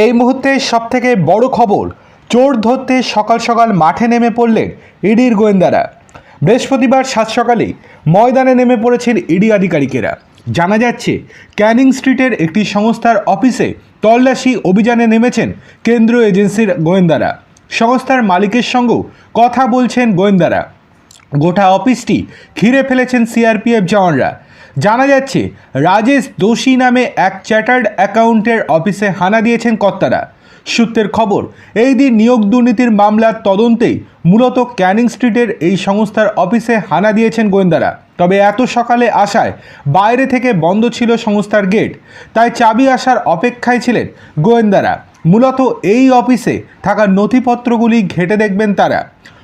এই মুহূর্তে সব থেকে বড় খবর, চোর ধরতে সকাল সকাল মাঠে নেমে পড়লেন ইডির গোয়েন্দারা। বৃহস্পতিবার সাত সকালে ময়দানে নেমে পড়েছেন ইডি আধিকারিকেরা। জানা যাচ্ছে, ক্যানিং স্ট্রিটের একটি সংস্থার অফিসে তল্লাশি অভিযানে নেমেছেন কেন্দ্রীয় এজেন্সির গোয়েন্দারা। সংস্থার মালিকের সঙ্গেও কথা বলছেন গোয়েন্দারা। গোটা অফিসটি ঘিরে ফেলেছেন সিআরপিএফ জওয়ানরা। জানা যাচ্ছে, রাজেশ দোষী নামে এক চ্যাটার্ড অ্যাকাউন্টের অফিসে হানা দিয়েছেন কর্তারা। সূত্রের খবর, এই দিন নিয়োগ দুর্নীতির মামলার তদন্তেই মূলত ক্যানিং স্ট্রিটের এই সংস্থার অফিসে হানা দিয়েছেন গোয়েন্দারা। তবে এত সকালে আসায় বাইরে থেকে বন্ধ ছিল সংস্থার গেট, তাই চাবি আসার অপেক্ষায় ছিলেন গোয়েন্দারা। মূলত এই অফিসে থাকা নথিপত্রগুলি ঘেটে দেখবেন তারা।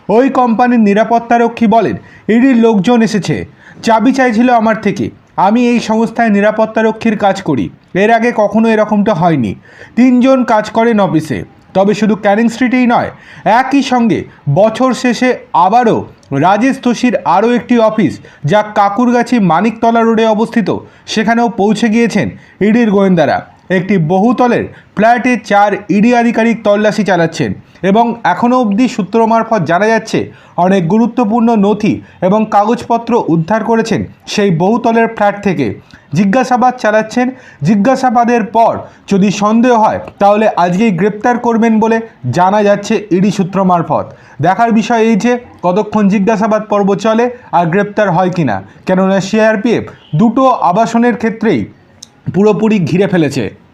ওই কোম্পানির নিরাপত্তারক্ষী বলেন ইডির লোকজন এসেছে। চাবি চাইছিল আমার থেকে। আমি এই সংস্থায় নিরাপত্তারক্ষীর কাজ করি। এর আগে কখনো এরকমটা হয়নি। তিনজন কাজ করেন অফিসে। তবে শুধু ক্যানিং স্ট্রিটেই নয়, একই সঙ্গে বছর শেষে আবারও রাজেশ তোষির আরও একটি অফিস যা কাকুরগাছি মানিকতলা রোডে অবস্থিত, সেখানেও পৌঁছে গিয়েছেন ইডির গোয়েন্দারা। একটি বহুতলের ফ্ল্যাটে চার ইডি আধিকারিক তল্লাশি চালাচ্ছেন। এবং এখনও অবধি সূত্র মারফত জানা যাচ্ছে অনেক গুরুত্বপূর্ণ নথি এবং কাগজপত্র উদ্ধার করেছেন সেই বহুতলের ফ্ল্যাট থেকে। জিজ্ঞাসাবাদ চালাচ্ছেন, জিজ্ঞাসাবাদের পর যদি সন্দেহ হয়, তাহলে আজকেই গ্রেপ্তার করবেন বলে জানা যাচ্ছে ইডি সূত্র মারফত। দেখার বিষয় এই যে, কতক্ষণ জিজ্ঞাসাবাদ পর্ব চলে আর গ্রেপ্তার হয় কিনা। কেননা সিআরপিএফ দুটো আবাসনের ক্ষেত্রেই পুরোপুরি ঘিরে ফেলেছে।